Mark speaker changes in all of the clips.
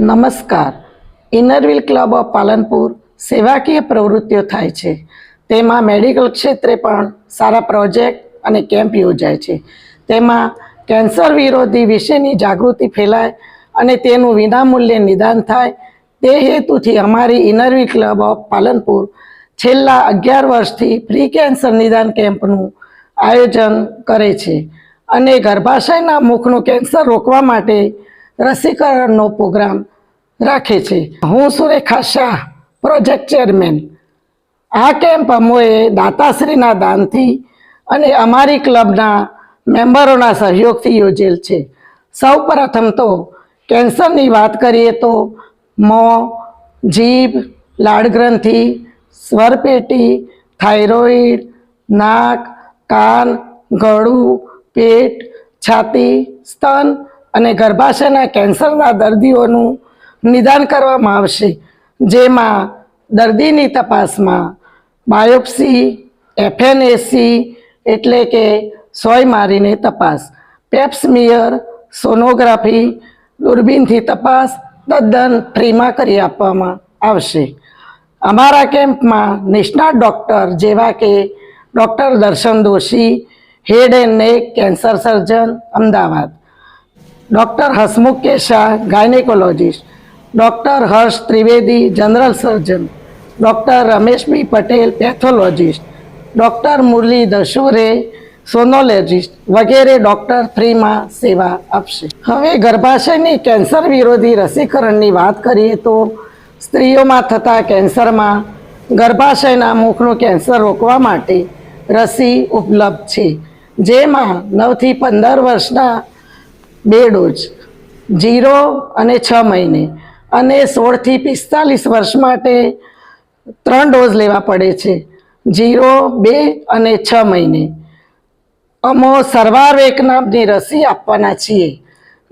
Speaker 1: નમસ્કાર. Inner Wheel club of Palanpur સેવાકીય પ્રવૃત્તિઓ થાય છે. તેમાં મેડિકલ ક્ષેત્રે પણ સારા પ્રોજેક્ટ અને કેમ્પ યોજાય છે. તેમાં કેન્સર વિરોધી વિશેની જાગૃતિ ફેલાય અને તેનું વિનામૂલ્યે નિદાન થાય. તે હેતુથી અમારી ઇનરવી ક્લબ ઓફ પાલનપુર છેલ્લા અગિયાર વર્ષથી ફ્રી કેન્સર નિદાન કેમ્પનું આયોજન કરે છે અને ગર્ભાશયના મુખનું કેન્સર રોકવા માટે રસીકરણનો પ્રોગ્રામ રાખે છે. હું સુરેખા શાહ, પ્રોજેક્ટ ચેરમેન. આ કેમ્પ અમોએ દાતાશ્રીના દાનથી અને અમારી ક્લબના મેમ્બરોના સહયોગથી યોજેલ છે. સૌ પ્રથમ તો કેન્સરની વાત કરીએ તો મોં, જીભ લાળગ્રંથિ સ્વરપેટી, થાઇરોઇડ, નાક, કાન, ગળું, પેટ, છાતી, સ્તન અને ગર્ભાશયના કેન્સરના દર્દીઓનું નિદાન કરવામાં આવશે, જેમાં દર્દીની તપાસમાં બાયોપ્સી, એફએનએસી એટલે કે સોય મારીને તપાસ પેપ્સમિયર સોનોગ્રાફી, દૂરબીનથી તપાસ, તદ્દન ફ્રીમાં કરી આપવામાં આવશે. અમારા કેમ્પમાં નિષ્ણાત ડૉક્ટર જેવા કે doctor Darshan Doshi, head and neck cancer surgeon, Ahmedabad. Doctor Hasmukh Kesha gynaecologist. Doctor Harsh Trivedi, general surgeon. Doctor Rameshbhai Patel, pathologist. Doctor Murli Dashore sonologist વગેરે ડૉક્ટર ફ્રીમાં સેવા આપશે. હવે ગર્ભાશયની કેન્સર વિરોધી રસીકરણની વાત કરીએ તો સ્ત્રીઓમાં થતા કેન્સરમાં ગર્ભાશયના મુખનું કેન્સર રોકવા માટે રસી ઉપલબ્ધ છે. જેમાં નવથી પંદર વર્ષના બે ડોઝ જીરો અને છ મહિને. અને સોળથી પિસ્તાલીસ વર્ષ માટે ત્રણ ડોઝ લેવા પડે છે. જીરો, બે અને છ મહિને. અમો સર્વાવેક નામની રસી આપવાના છીએ.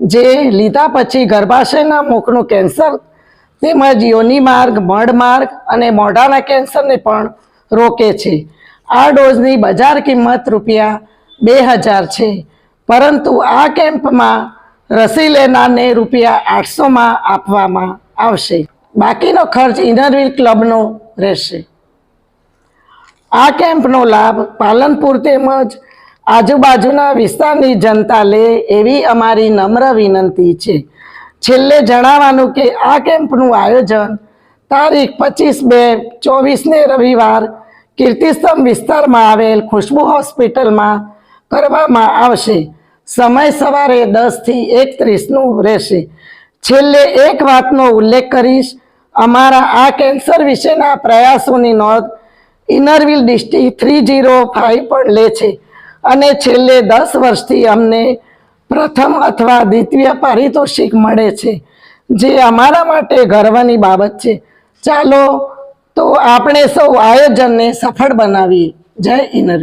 Speaker 1: જે લીધા પછી ગર્ભાશયના મુખનું કેન્સર તેમજ યોની માર્ગ મળ માર્ગ અને મોઢાના કેન્સરને પણ રોકે છે. આ ડોઝની બજાર કિંમત રૂપિયા બે હજાર છે. પરંતુ આ કેમ્પમાં રસી લેનારને રૂપિયા આઠસોમાં આપવામાં આવશે. બાકીનો ખર્ચ ઇનરવીલ ક્લબનો રહેશે. આ કેમ્પનો લાભ પાલનપુર તેમજ આજુબાજુના વિસ્તારની જનતા લે એવી અમારી નમ્ર વિનંતી છે. છેલ્લે જણાવવાનું કે આ કેમ્પનું આયોજન તારીખ પચીસ બે ચોવીસને રવિવાર કીર્તિસ્તંભ વિસ્તારમાં આવેલ ખુશ્બુ હોસ્પિટલમાં કરવામાં આવશે. સમય સવારે દસથી એકત્રીસનું રહેશે. છેલ્લે એક વાતનો ઉલ્લેખ કરીશ. અમારા આ કેન્સર વિશેના પ્રયાસોની નોંધ Inner Wheel district three zero five પણ લે છે. અને છેલ્લે દસ વર્ષથી અમને પ્રથમ અથવા દ્વિતીય પારિતોષિક મળે છે, જે અમારા માટે ગર્વની બાબત છે. ચાલો, તો આપણે સૌ આયોજનને સફળ બનાવીએ. જય ઇનરવી